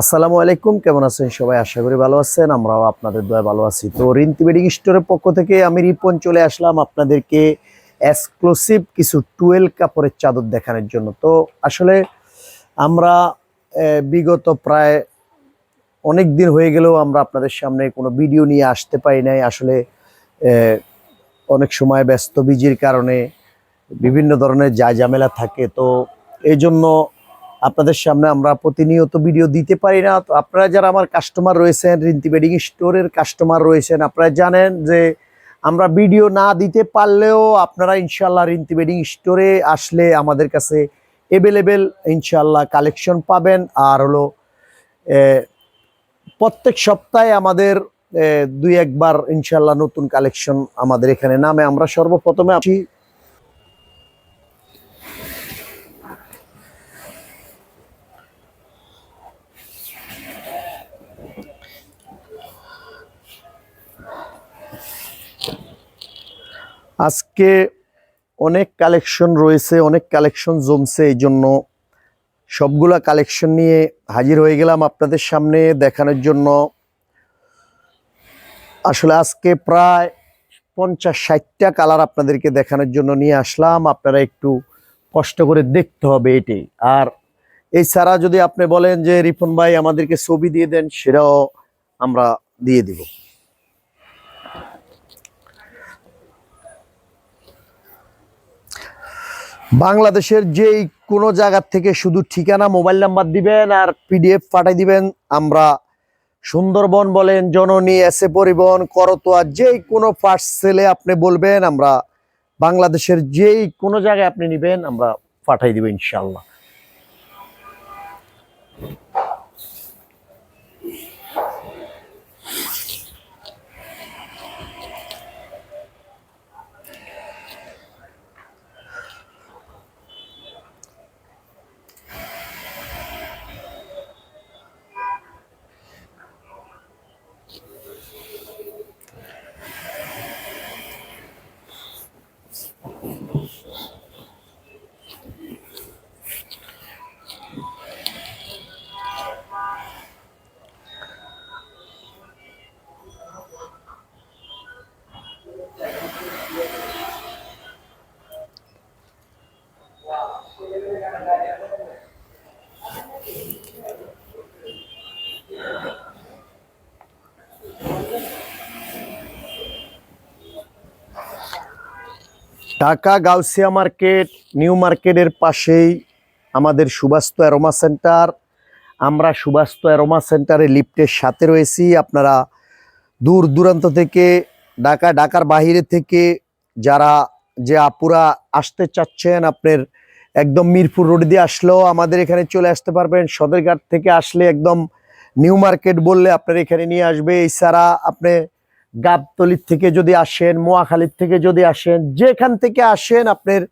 আসসালামু আলাইকুম, কেমন আছেন সবাই? আশা করি ভালো আছেন, আমরাও আপনাদের দয়া ভালো আছি। তো রিন্তি বেডিং স্টোরের পক্ষ থেকে আমি রিপন চলে আসলাম আপনাদেরকে এক্সক্লুসিভ কিছু টুয়েল কাপড়ের চাদর দেখানোর জন্য। তো আসলে আমরা বিগত প্রায় অনেক দিন হয়ে গেলেও আমরা আপনাদের সামনে কোনো ভিডিও নিয়ে আসতে পারি নাই। আসলে অনেক সময় ব্যস্ত, বিজির কারণে বিভিন্ন ধরনের যা ঝামেলা থাকে। তো এই জন্য আপনাদের সামনে আমরা প্রতিনিয়ত ভিডিও দিতে পারি না। তো আপনারা যারা আমার কাস্টমার রয়েছেন, রিন্তি বেডিং স্টোরের কাস্টমার রয়েছেন, আপনারা জানেন যে আমরা ভিডিও না দিতে পারলেও আপনারা ইনশাল্লাহ রিন্তি বেডিং স্টোরে আসলে আমাদের কাছে এভেলেবেল ইনশাল্লাহ কালেকশন পাবেন। আর হলো প্রত্যেক সপ্তাহে আমাদের দুই একবার ইনশাল্লাহ নতুন কালেকশন আমাদের এখানে নামে। আমরা সর্বপ্রথমে আজকে অনেক কালেকশন রয়েছে, অনেক কালেকশন জমছে, এই জন্য সবগুলা কালেকশন নিয়ে হাজির হয়ে গেলাম আপনাদের সামনে দেখানোর জন্য। আসলে আজকে প্রায় পঞ্চাশ ষাটটা কালার আপনাদেরকে দেখানোর জন্য নিয়ে আসলাম, আপনারা একটু কষ্ট করে দেখতে হবে এটি। আর এছাড়া যদি আপনি বলেন যে রিপন ভাই আমাদেরকে ছবি দিয়ে দেন, সেটাও আমরা দিয়ে দিব। বাংলাদেশের যেই কোনো জায়গার থেকে শুধু ঠিকানা, মোবাইল নাম্বার দিবেন আর পিডিএফ পাঠিয়ে দিবেন, আমরা সুন্দরবন বলেন, জননী এসে পরিবহন, করতোয়া, যেই কোনো পার্সেলে আপনি বলবেন, আমরা বাংলাদেশের যেই কোনো জায়গায় আপনি নেবেন, আমরা পাঠাই দিব ইনশাল্লাহ ঢাকা গাউসিয়া মার্কেট, নিউ মার্কেটের পাশেই আমাদের সুবাস্ত অ্যারোমা সেন্টার। আমরা সুবাস্ত অ্যারোমা সেন্টারে লিফটের সাথে রয়েছি। আপনারা দূর দূরান্ত থেকে, ঢাকা, ঢাকার বাহিরে থেকে, যারা যে আপুরা আসতে চাচ্ছেন, আপনার একদম মিরপুর রোড দিয়ে আসলেও আমাদের এখানে চলে আসতে পারবেন। সদরঘাট থেকে আসলে একদম নিউ মার্কেট বললে আপনার এখানে নিয়ে আসবে। এছাড়া আপনি গাবতলির থেকে যদি আসেন, মোয়াখালীর থেকে যদি আসেন, যেখান থেকে আসেন আপনার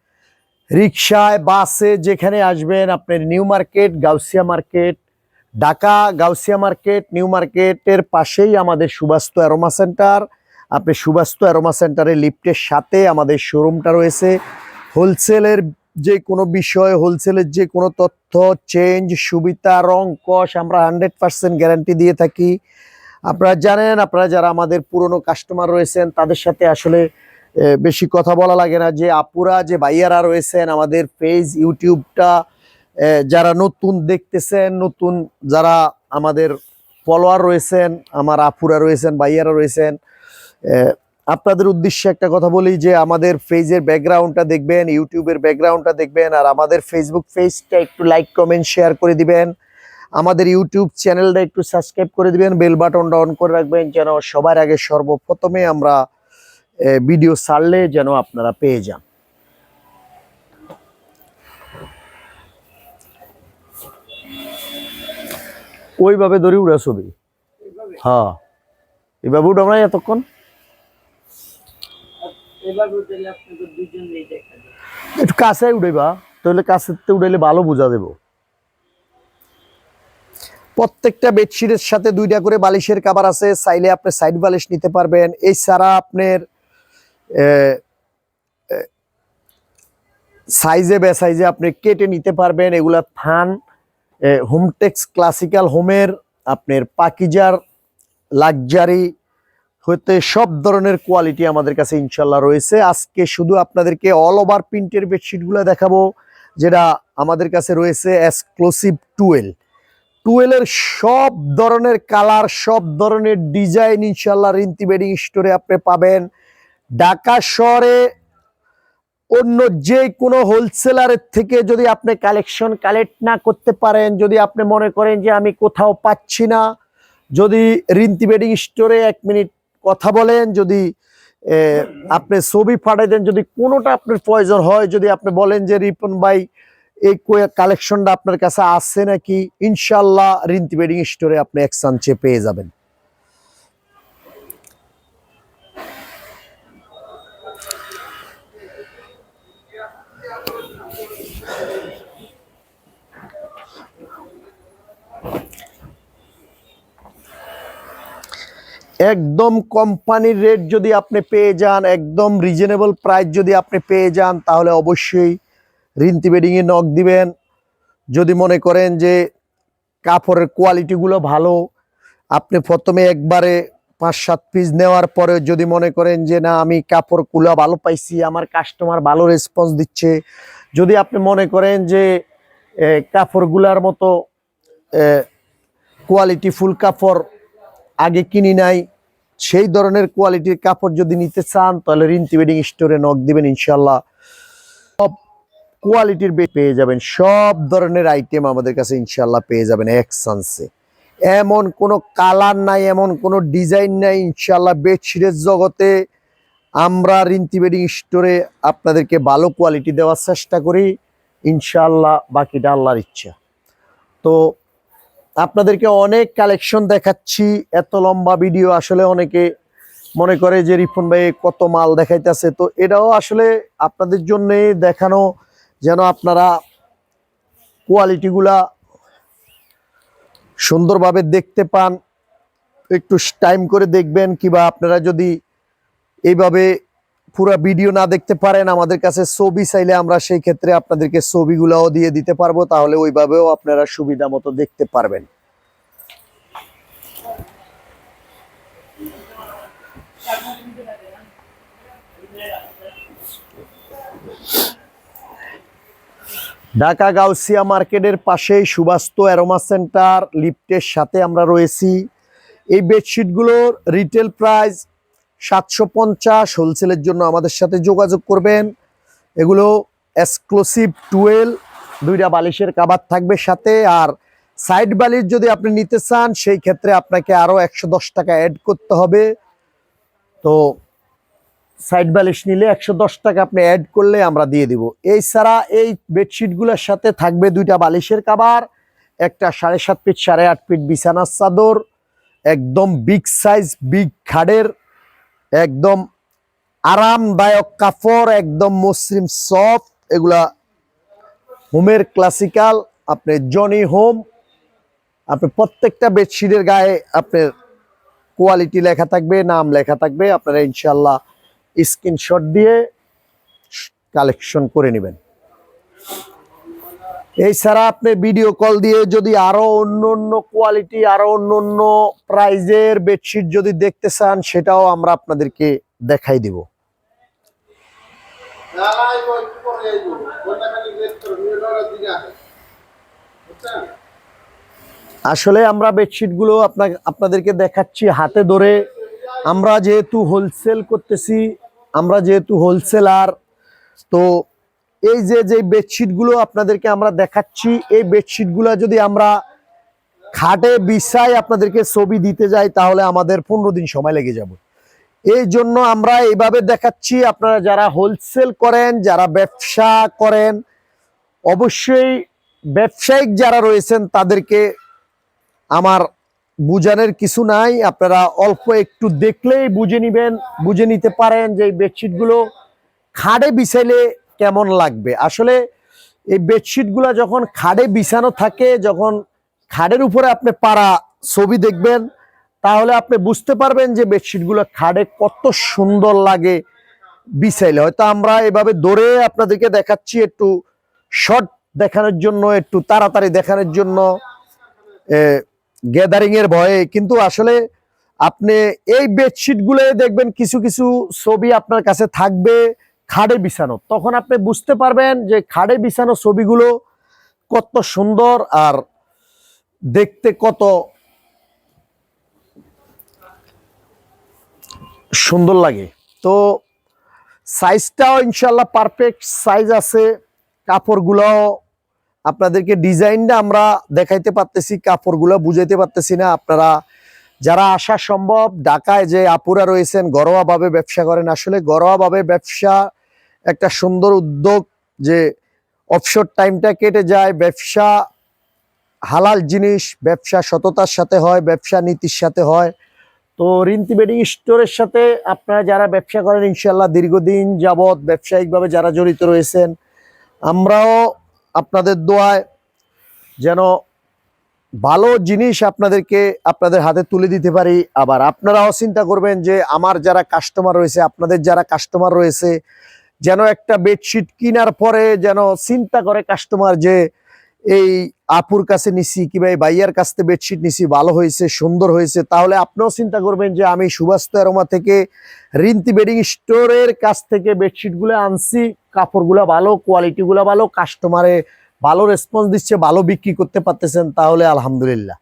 রিক্সায় বাসে যেখানে আসবেন আপনার new market, Gausia market, Dhaka, Gausia market, new মার্কেটের পাশেই আমাদের সুবাস্ত অ্যারোমা সেন্টার। আপনি সুবাস্ত অ্যারোমা সেন্টারের লিফটের সাথে আমাদের শোরুমটা রয়েছে। হোলসেলের যে কোনো বিষয়, হোলসেলের যে কোনো তথ্য, চেঞ্জ, সুবিধা, রং কষ আমরা হান্ড্রেড পার্সেন্ট গ্যারান্টি দিয়ে থাকি। আপনারা জানেন, আপনারা যারা আমাদের পুরনো কাস্টমার রয়েছেন, তাদের সাথে আসলে বেশি কথা বলা লাগে না যে আপুরা, যে ভাইয়ারা রয়েছেন, আমাদের পেজ ইউটিউবটা যারা নতুন দেখতেছেন, নতুন যারা আমাদের ফলোয়ার রয়েছেন, আমার আপুরা রয়েছেন, ভাইয়ারা রয়েছেন আপনাদের উদ্দেশ্যে একটা কথা বলি যে আমাদের ফেজের ব্যাকগ্রাউন্ডটা দেখবেন ইউটিউবের ব্যাকগ্রাউন্ডটা দেখবেন, আর আমাদের ফেসবুক পেজটা একটু লাইক কমেন্ট শেয়ার করে দিবেন। আমাদের ইউটিউব চ্যানেলটা একটু সাবস্ক্রাইব করে দিবেন বেল বাটনটা অন করে রাখবেন যেন সবার আগে সর্বপ্রথমে আমরা ভিডিও ছাড়লে যেন আপনারা পেয়ে যান। ওইভাবে ধরে উড়া ছবি? হ্যাঁ। এতক্ষণ? এভাবে দুজনেই দেখা যায় একটু কাছে উঠাইবা তাহলে কাছেতে উঠাইলে ভালো বোঝা দেবো। প্রত্যেকটা বেডশিটের সাথে দুইটা করে বালিশের কাবার আছে, চাইলে আপনি সাইড বালিশ নিতে পারবেন। এছাড়া আপনার সাইজে বে সাইজে আপনি কেটে নিতে পারবেন। এগুলা থান হোমটেক্স ক্লাসিক্যাল হোমের, আপনার পাকিজার, লাক্সারি, হতে সব ধরনের কোয়ালিটি আমাদের কাছে ইনশাল্লাহ রয়েছে। আজকে শুধু আপনাদেরকে অল ওভার প্রিন্টের বেডশিটগুলো দেখাবো, যেটা আমাদের কাছে রয়েছে এক্সক্লুসিভ টুয়েল টুয়েলের সব ধরনের কালার, সব ধরনের ডিজাইন ইনশাল্লাহ রিন্তি বেডিং স্টোরে আপনি পাবেন। ঢাকা শহরে অন্য যে কোনো হোলসেলারের থেকে যদি আপনি কালেকশন কালেক্ট না করতে পারেন, যদি আপনি মনে করেন যে আমি কোথাও পাচ্ছি না, যদি রিন্তি বেডিং স্টোরে এক মিনিট কথা বলেন, যদি আপনি ছবি পাঠাই দেন, যদি কোনোটা আপনার প্রয়োজন হয়, যদি আপনি বলেন যে রিপন ভাই এই কালেকশনটা আপনার কাছে আছে নাকি? ইনশাল্লাহ রিন্তি বেডিং স্টোরে আপনি একসাঞ্চে পেয়ে যাবেন। একদম কোম্পানির রেট যদি আপনি পেয়ে যান, একদম রিজনেবল প্রাইস যদি আপনি পেয়ে যান, তাহলে অবশ্যই রিন্তি বেডিংয়ে নক দিবেন। যদি মনে করেন যে কাপড়ের কোয়ালিটিগুলো ভালো, আপনি প্রথমে একবারে পাঁচ সাত পিস নেওয়ার পরে যদি মনে করেন যে না, আমি কাপড়গুলো ভালো পাইছি, আমার কাস্টমার ভালো রেসপন্স দিচ্ছে, যদি আপনি মনে করেন যে কাপড়গুলার মতো কোয়ালিটি ফুল কাপড় আগে কিনি নাই, সেই ধরনের কোয়ালিটির কাপড় যদি নিতে চান, তাহলে রিন্তি ওয়েডিং স্টোরে নখ দিবেন ইনশাল্লাহ কোয়ালিটির পেয়ে যাবেন। সব ধরনের আইটেম আমাদের কাছে ইনশাল্লাহ পেয়ে যাবেন এক চান্সে এমন কোনো কালার নাই, এমন কোনো ডিজাইন নাই ইনশাল্লাহ বেডশিটের জগতে আমরা রিন্তি বেডিং স্টোরে আপনাদেরকে ভালো কোয়ালিটি দেওয়ার চেষ্টা করি। ইনশাল্লাহ বাকিটা আল্লাহর ইচ্ছা। তো আপনাদেরকে অনেক কালেকশন দেখাচ্ছি, এত লম্বা ভিডিও আসলে অনেকে মনে করে যে রিফন ভাই কত মাল দেখাইতেছে। তো এটাও আসলে আপনাদের জন্যে দেখানো যেন আপনারা কোয়ালিটিগুলা সুন্দরভাবে দেখতে পান। একটু টাইম করে দেখবেন, কিবা আপনারা যদি এইভাবে পুরো ভিডিও না দেখতে পারেন, আমাদের কাছে ছবি চাইলে আমরা সেই ক্ষেত্রে আপনাদেরকে ছবিগুলোও দিয়ে দিতে পারব, তাহলে ওইভাবেও আপনারা সুবিধা মতো দেখতে পারবেন। ঢাকা গাউসিয়া মার্কেটের পাশেই সুবাস্ত অ্যারোমা সেন্টার লিফটের সাথে আমরা রয়েছি। এই বেডশিটগুলোর রিটেল প্রাইস সাতশো পঞ্চাশ, হোলসেলের জন্য আমাদের সাথে যোগাযোগ করবেন। এগুলো এক্সক্লুসিভ টুয়েল, দুইটা বালিশের কাবার থাকবে সাথে, আর সাইড বালিশ যদি আপনি নিতে চান, সেই ক্ষেত্রে আপনাকে আরও একশো দশ টাকা অ্যাড করতে হবে। তো সাইড বালিশ নিলে একশো দশ টাকা আপনি অ্যাড করলে আমরা দিয়ে দিব। এই ছাড়া এই বেডশিটগুলোর সাথে থাকবে দুইটা বালিশের কাবার একটা সাড়ে সাত ফিট, সাড়ে আট ফিট বিছানার চাদর, একদম বিগ সাইজ বিগ খাড়ের একদম আরামদায়ক কাপড়, একদম মসৃণ সফট এগুলা হোমের ক্লাসিক্যাল আপনি জনি হোম আপনি প্রত্যেকটা বেডশিটের গায়ে আপনার কোয়ালিটি লেখা থাকবে, নাম লেখা থাকবে, আপনারা ইনশাল্লাহ স্ক্রিনশট দিয়ে কালেকশন করে নেবেন। এছাড়া আপনি ভিডিও কল দিয়ে যদি আরও অন্য অন্য কোয়ালিটি আরও অন্য অন্য প্রাইজের বেডশিট যদি দেখতে চান, সেটাও আমরা আপনাদেরকে দেখাই দিব। আসলে আমরা বেডশিটগুলো আপনার আপনাদেরকে দেখাচ্ছি হাতে ধরে। আমরা যেহেতু হোলসেল করতেছি আমরা যেহেতু হোলসেলার তো এই যে যে বেডশিটগুলো আপনাদেরকে আমরা দেখাচ্ছি, এই বেডশিটগুলো যদি আমরা খাটে বিছায় আপনাদেরকে ছবি দিতে যাই, তাহলে আমাদের পনেরো দিন সময় লেগে যাবে। এই জন্য আমরা এইভাবে দেখাচ্ছি, আপনারা যারা হোলসেল করেন, যারা ব্যবসা করেন, অবশ্যই ব্যবসায়িক যারা রয়েছেন, তাদেরকে আমার বুঝানোর কিছু নাই। আপনারা অল্প একটু দেখলেই বুঝে নিবেন, বুঝে নিতে পারেন যে এই বেডশিটগুলো খাড়ে বিছাইলে কেমন লাগবে। আসলে এই বেডশিটগুলো যখন খাড়ে বিছানো থাকে, যখন খাড়ের উপরে আপনি পাড়া ছবি দেখবেন, তাহলে আপনি বুঝতে পারবেন যে বেডশিটগুলো খাড়ে কত সুন্দর লাগে বিছাইলে। হয়তো আমরা এভাবে দৌড়ে আপনাদেরকে দেখাচ্ছি একটু শর্ট দেখানোর জন্য, একটু তাড়াতাড়ি দেখানোর জন্য। গ্যাদারিং এর ভয়ে, কিন্তু আসলে আপনি এই বেডশিটগুলো দেখবেন কিছু কিছু ছবি আপনার কাছে থাকবে খাড়ে বিছানো। তখন আপনি বুঝতে পারবেন যে খাড়ে বিছানো ছবিগুলো কত সুন্দর আর দেখতে কত সুন্দর লাগে। তো সাইজটাও ইনশাল্লাহ পারফেক্ট সাইজ আছে, কাপড়গুলোও আপনাদেরকে ডিজাইনটা আমরা দেখাইতে পারতেছি, কাপড়গুলো বুঝাইতে পারতেছি না। আপনারা যারা আসা সম্ভব, ঢাকায় যে আপুরা রয়েছেন, ঘরোয়াভাবে ব্যবসা করেন, আসলে ঘরোয়াভাবে ব্যবসা একটা সুন্দর উদ্যোগ যে অফশোর টাইমটা কেটে যায়, ব্যবসা হালাল জিনিস, ব্যবসা সততার সাথে হয়, ব্যবসা নীতির সাথে হয়। তো রিন্তি বেডিং স্টোরের সাথে আপনারা যারা ব্যবসা করেন ইনশাল্লাহ দীর্ঘদিন যাবৎ ব্যবসায়িকভাবে যারা জড়িত রয়েছেন, আমরাও আপনাদের দোয়ায় যেন ভালো জিনিস আপনাদেরকে আপনাদের হাতে তুলে দিতে পারি। আবার আপনারাও চিন্তা করবেন যে আমার যারা কাস্টমার রয়েছে, আপনাদের যারা কাস্টমার রয়েছে, যেন একটা বেডশিট কেনার পরে যেন চিন্তা করে কাস্টমার যে এই আপুর কাছে নিছি কিংবা এই বাইয়ার কাছ থেকে বেডশিট নিছি, ভালো হয়েছে, সুন্দর হয়েছে, তাহলে আপনিও চিন্তা করবেন যে আমি সুভাষ অ্যারোমা থেকে রিন্তি বেডিং স্টোরের কাছ থেকে বেডশিটগুলো আনছি, কাপড়গুলো ভালো কোয়ালিটিগুলো ভালো কাস্টমারে ভালো রেসপন্স দিচ্ছে, ভালো বিক্রি করতে পারতেছেন, তাহলে আলহামদুলিল্লাহ।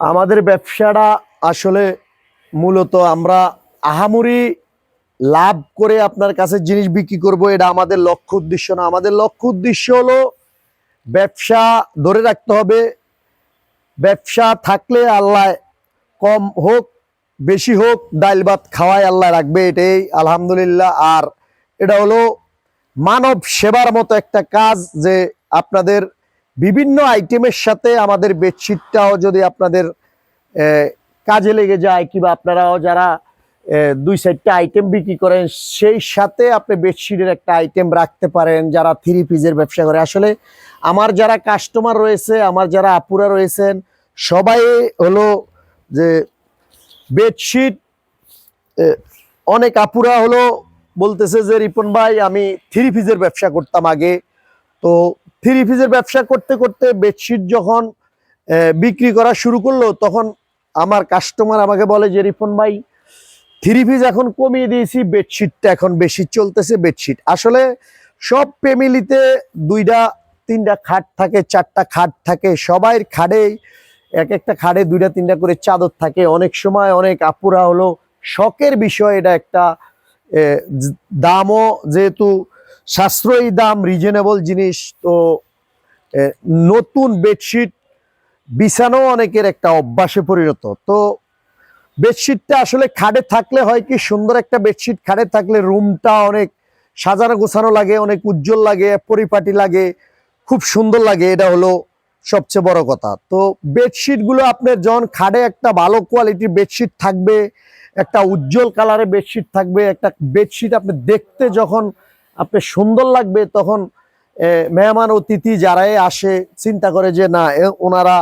আমাদের ব্যবসাটা আসলে মূলত আমরা আহামরি লাভ করে আপনার কাছে জিনিস বিক্রি করব, এটা আমাদের লক্ষ্য উদ্দেশ্য না। আমাদের লক্ষ্য উদ্দেশ্য হলো ব্যবসা ধরে রাখতে হবে। ব্যবসা থাকলে আল্লাহ কম হোক, বেশি হোক ডাইল ভাত খাওয়াই আল্লাহ রাখবে, এটাই আলহামদুলিল্লাহ। আর এটা হলো মানব সেবার মতো একটা কাজ যে আপনাদের বিভিন্ন আইটেমের সাথে আমাদের বেডশিটটাও যদি আপনাদের কাজে লেগে যায় কিংবা আপনারাও যারা দুই চারটা আইটেম বিক্রি করেন, সেই সাথে আপনি বেডশিটের একটা আইটেম রাখতে পারেন যারা থ্রি পিজের ব্যবসা করে। আসলে আমার যারা কাস্টমার রয়েছে, আমার যারা আপুরা রয়েছেন, সবাই হলো যে বেডশিট অনেক আপুরা হলো বলতেছে যে, রিপন ভাই, আমি থ্রি পিসের ব্যবসা করতাম আগে। তো থ্রি পিসের ব্যবসা করতে করতে বেডশিট যখন বিক্রি করা শুরু করল, তখন আমার কাস্টমার আমাকে বলে যে, রিপন ভাই, থ্রি পিস এখন কমিয়ে দিয়েছি, বেডশিটটা এখন বেশি চলতেছে, বেডশিট। আসলে সব ফ্যামিলিতে দুইটা, তিনটা খাট থাকে, চারটা খাট থাকে সবাই খাড়েই এক একটা খাটে দুইটা, তিনটা করে চাদর থাকে। অনেক সময় অনেক আপুরা হলো, শখের বিষয় এটা একটা দামও যেহেতু সাশ্রয়ী দাম রিজনেবল জিনিস, তো নতুন বেডশিট বিছানো অনেকের একটা অভ্যাসে পরিণত। তো বেডশিটটা আসলে খাটে থাকলে হয় কি, সুন্দর একটা বেডশিট খাড়ে থাকলে রুমটা অনেক সাজানো গোছানো লাগে, অনেক উজ্জ্বল লাগে, পরিপাটি লাগে, খুব সুন্দর লাগে, এটা হলো সবচেয়ে বড় কথা। তো বেডশিটগুলো আপনার যখন খাড়ে একটা ভালো কোয়ালিটির বেডশিট থাকবে, একটা উজ্জ্বল কালারের বেডশিট থাকবে, একটা বেডশিট আপনি দেখতে যখন আপনি সুন্দর লাগবে তখন মেহমান অতিথি যারাই আসে, চিন্তা করে যে না ওনারা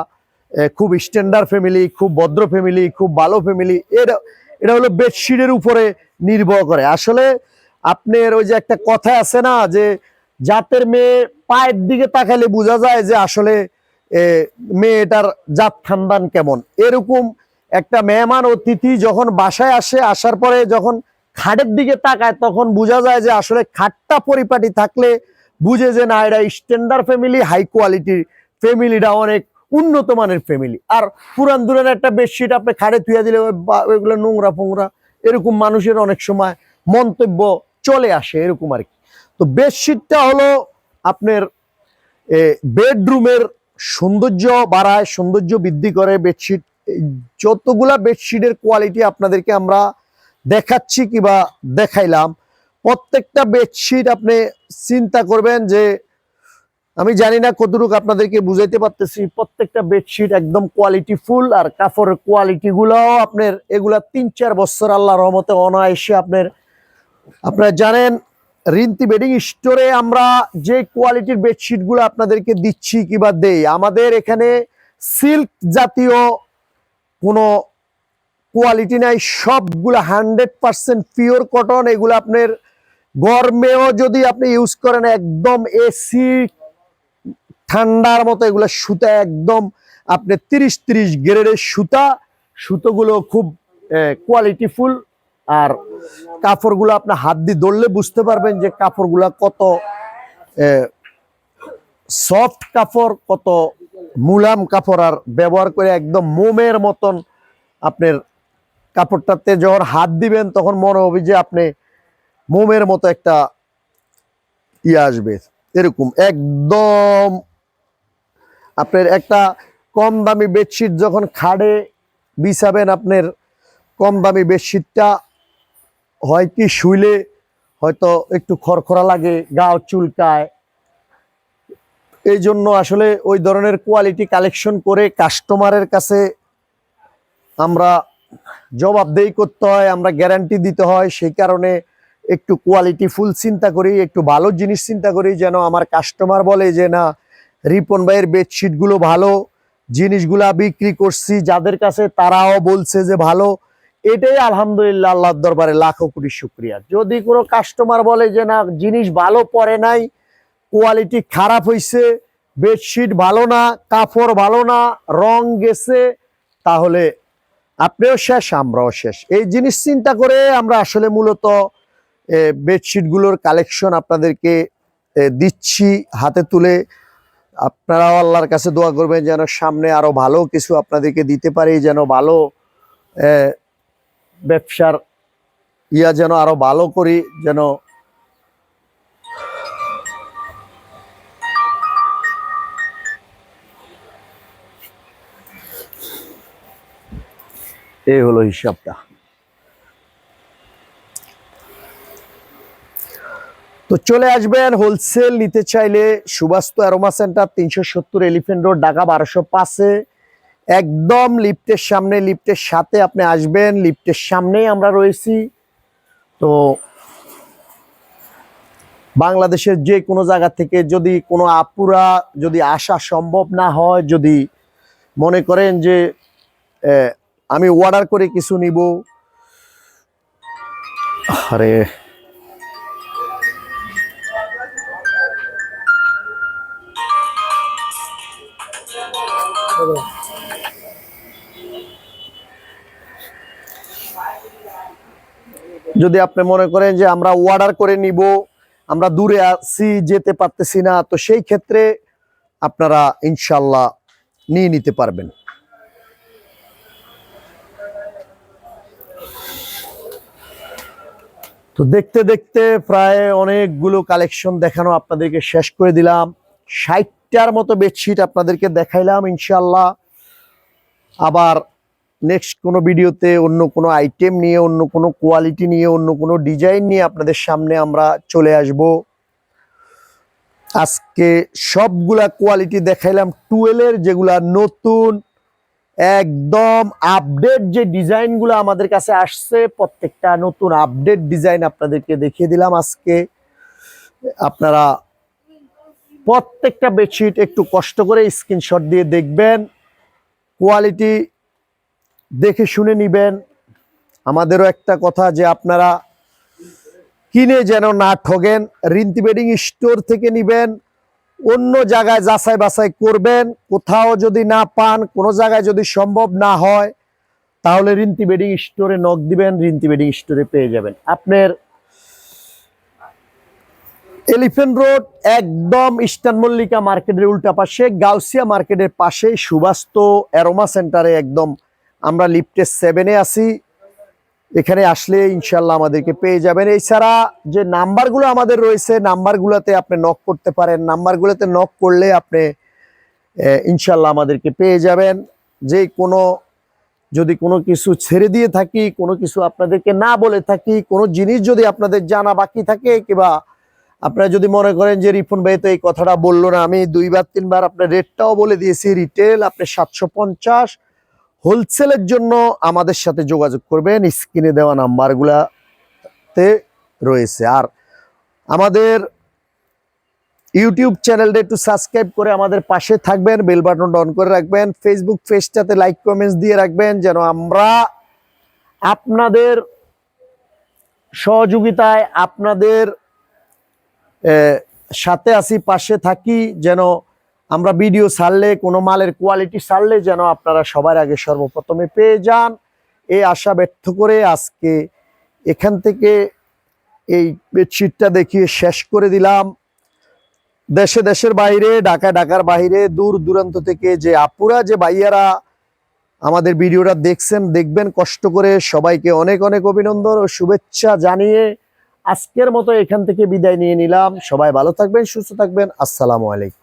খুব স্ট্যান্ডার্ড ফ্যামিলি খুব ভদ্র ফ্যামিলি খুব ভালো ফ্যামিলি এটা এটা হলো বেডশিটের উপরে নির্ভর করে। আসলে আপনার ওই যে একটা কথা আছে না, যে জাতের মেয়ে পায়ের দিকে তাকালে বোঝা যায় যে আসলে মেয়েটার জাত খানদান কেমন। এরকম একটা মেহমান অতিথি যখন বাসায় আসে, আসার পরে যখন খাটের দিকে তাকায়, তখন বোঝা যায় যে আসলে খাটটা পরিপাটি থাকলে বুঝে যে না এটা স্ট্যান্ডার্ড ফ্যামিলি হাই কোয়ালিটির ফ্যামিলিটা অনেক উন্নত মানের ফ্যামিলি আর পুরান দুরান একটা বেডশিট আপনি খাটে থুয়া দিলে ওইগুলো নোংরা ফোংরা, এরকম মানুষের অনেক সময় মন্তব্য চলে আসে, এরকম আর কি। তো বেডশিটটা হলো আপনার বেডরুমের সৌন্দর্য বাড়ায়, সৌন্দর্য বৃদ্ধি করে বেডশিট যতগুলা বেডশিটের কোয়ালিটি আপনাদেরকে আমরা দেখাচ্ছি কিবা দেখাইলাম। প্রত্যেকটা বেডশিট আপনি চিন্তা করবেন যে, আমি জানি না কতটুকু আপনাদেরকে বুঝাইতে পারতেছি, প্রত্যেকটা বেডশিট একদম কোয়ালিটি ফুল আর কাপড়ের কোয়ালিটি গুলাও আপনার এগুলা তিন চার বছর আল্লাহ রহমতে অনায়াসে আপনার, আপনারা জানেন, রিন্তি বেডিং স্টোরে আমরা যে কোয়ালিটির বেডশিটগুলো আপনাদেরকে দিচ্ছি কিবা দেই, আমাদের এখানে সিল্ক জাতীয় কোনো কোয়ালিটি নাই, সবগুলো হান্ড্রেড পার্সেন্ট পিওর কটন এগুলো আপনার গরমেও যদি আপনি ইউজ করেন, একদম এসি ঠান্ডার মতো এগুলো সুতা একদম আপনি তিরিশ তিরিশ গ্রেডের সুতা, সুতোগুলো খুব কোয়ালিটিফুল আর কাপড়গুলো আপনার হাত দিয়ে ধরলে বুঝতে পারবেন যে কাপড়গুলো কত সফট কাপড়, কত মুলাম কাপড়, আর ব্যবহার করে একদম মোমের মতন আপনার কাপড়টাতে যখন হাত দিবেন, তখন মনে হবে যে আপনি মোমের মতো একটা ইয়ে আসবে। এরকম একদম আপনার একটা কম দামি বেডশিট যখন খাড়ে বিছাবেন আপনার কম দামি বেডশিটটা, হয় কি শুইলে হয়তো একটু খড়খড়া লাগে গাও চুলকায়। এই জন্য আসলে ওই ধরনের কোয়ালিটি কালেকশন করে কাস্টমারের কাছে আমরা জবাবদেহি করতে হয়, আমরা গ্যারান্টি দিতে হয়, সেই কারণে একটু কোয়ালিটি ফুল চিন্তা করি, একটু ভালো জিনিস চিন্তা করি, যেন আমার কাস্টমার বলে যে, না, রিপন ভাইয়ের বেডশিটগুলো ভালো, জিনিসগুলা বিক্রি করছি, যাদের কাছে তারাও বলছে যে ভালো। এটাই আলহামদুলিল্লাহ আল্লাহর দরবারে লাখো কোটি শুক্রিয়া। যদি কোনো কাস্টমার বলে যে, না, জিনিস ভালো পরে নাই কোয়ালিটি খারাপ হয়েছে বেডশিট ভালো না, কাপড় ভালো না, রং গেছে, তাহলে আপনিও শেষ, আমরাও শেষ। এই জিনিস চিন্তা করে আমরা আসলে মূলত বেডশিটগুলোর কালেকশন আপনাদেরকে দিচ্ছি হাতে তুলে। আপনারাও আল্লাহর কাছে দোয়া করবেন যেন সামনে আরও ভালো কিছু আপনাদেরকে দিতে পারি, যেন ভালো ব্যবসার ইয়া যেন আরও ভালো করি, যেন এই হলো হিসাবটা। তো চলে আসবেন হোলসেল নিতে চাইলে সুবাস্তু অ্যারোমা সেন্টার তিনশো সত্তর এলিফেন্ট রোড ঢাকা বারোশো পাঁচে। একদম লিফটের সামনে লিফটের সাথে আপনি আসবেন লিফটের সামনেই আমরা রয়েছি। তো বাংলাদেশের যে কোনো জায়গা থেকে যদি কোনো আপুরা যদি আসা সম্ভব না হয়, যদি মনে করেন যে আমি অর্ডার করে কিছু নিব। আরে। যদি আপনি মনে করেন যে আমরা অর্ডার করে নিব, আমরা দূরে আছি, যেতে পারতেছি না, তো সেই ক্ষেত্রে আপনারা ইনশাল্লাহ নিয়ে নিতে পারবেন। তো দেখতে দেখতে প্রায় অনেকগুলো কালেকশন দেখানো আপনাদেরকে শেষ করে দিলাম। ষাটটার মতো বেডশিট আপনাদেরকে দেখাইলাম ইনশাল্লাহ আবার নেক্সট কোনো ভিডিওতে অন্য কোনো আইটেম নিয়ে, অন্য কোনো কোয়ালিটি নিয়ে, অন্য কোনো ডিজাইন নিয়ে আপনাদের সামনে আমরা চলে আসব। আজকে সবগুলা কোয়ালিটি দেখাইলাম। টুয়েলের যেগুলা নতুন একদম আপডেট যে ডিজাইনগুলো আমাদের কাছে আসছে, প্রত্যেকটা নতুন আপডেট ডিজাইন আপনাদেরকে দেখিয়ে দিলাম আজকে। আপনারা প্রত্যেকটা বেডশিট একটু কষ্ট করে স্ক্রিনশট দিয়ে দেখবেন কোয়ালিটি দেখে শুনে নিবেন। আমাদেরও একটা কথা যে আপনারা কিনে যেন না ঠগেন, রিন্তি বেডিং স্টোর থেকে নিবেন অন্য জায়গায় যাচাই বাছাই করবেন, কোথাও যদি না পান, কোনো জায়গায় যদি সম্ভব না হয়, তাহলে রিন্তি বেডিং স্টোরে নক দিবেন, রিন্তি বেডিং স্টোরে পেয়ে যাবেন। আপনার এলিফেন্ট রোড একদম ইস্টার্ন মল্লিকা মার্কেটের উল্টা পাশে, গাউসিয়া মার্কেটের পাশে সুবাস্ত অ্যারোমা সেন্টারে একদম আমরা লিফটের সেভেনে আছি। এখানে আসলে ইনশাল্লাহ আমাদেরকে পেয়ে যাবেন। এছাড়া যে নাম্বারগুলো আমাদের রয়েছে, নাম্বারগুলোতে আপনি নক করতে পারেন। নাম্বারগুলোতে নক করলে আপনি ইনশাল্লাহ আমাদেরকে পেয়ে যাবেন। যে কোনো, যদি কোনো কিছু ছেড়ে দিয়ে থাকি, কোনো কিছু আপনাদেরকে না বলে থাকি, কোনো জিনিস যদি আপনাদের জানা বাকি থাকে, কিংবা আপনারা যদি মনে করেন যে রিফুন ভাই তো এই কথাটা বলল না, আমি দুইবার, তিনবার আপনার রেটটাও বলে দিয়েছি। রিটেল আপনি সাতশো পঞ্চাশ হোলসেলের জন্য আমাদের সাথে যোগাযোগ করবেন। স্ক্রিনে দেওয়া নাম্বারগুলাতে রয়েছে। আর আমাদের ইউটিউব চ্যানেলটা একটু সাবস্ক্রাইব করে আমাদের পাশে থাকবেন, বেল বাটনটা অন করে রাখবেন ফেসবুক পেজটাতে লাইক কমেন্টস দিয়ে রাখবেন, যেন আমরা আপনাদের সহযোগিতায় আপনাদের সাথে আসি পাশে থাকি, যেন আমরা ভিডিও ছাড়লে, কোনো মালের কোয়ালিটি ছাড়লে যেন আপনারা সবার আগে সর্বপ্রথমে পেয়ে যান। এই আশা ব্যর্থ করে আজকে এখান থেকে এই বেডশিটটা দেখিয়ে শেষ করে দিলাম। দেশে দেশের বাইরে ঢাকা ঢাকার বাইরে, দূর দূরান্ত থেকে যে আপুরা, যে ভাইয়ারা আমাদের ভিডিওটা দেখছেন, দেখবেন, কষ্ট করে সবাইকে অনেক অনেক অভিনন্দন ও শুভেচ্ছা জানিয়ে আজকের মতো এখান থেকে বিদায় নিয়ে নিলাম। সবাই ভালো থাকবেন, সুস্থ থাকবেন। আসসালামু আলাইকুম।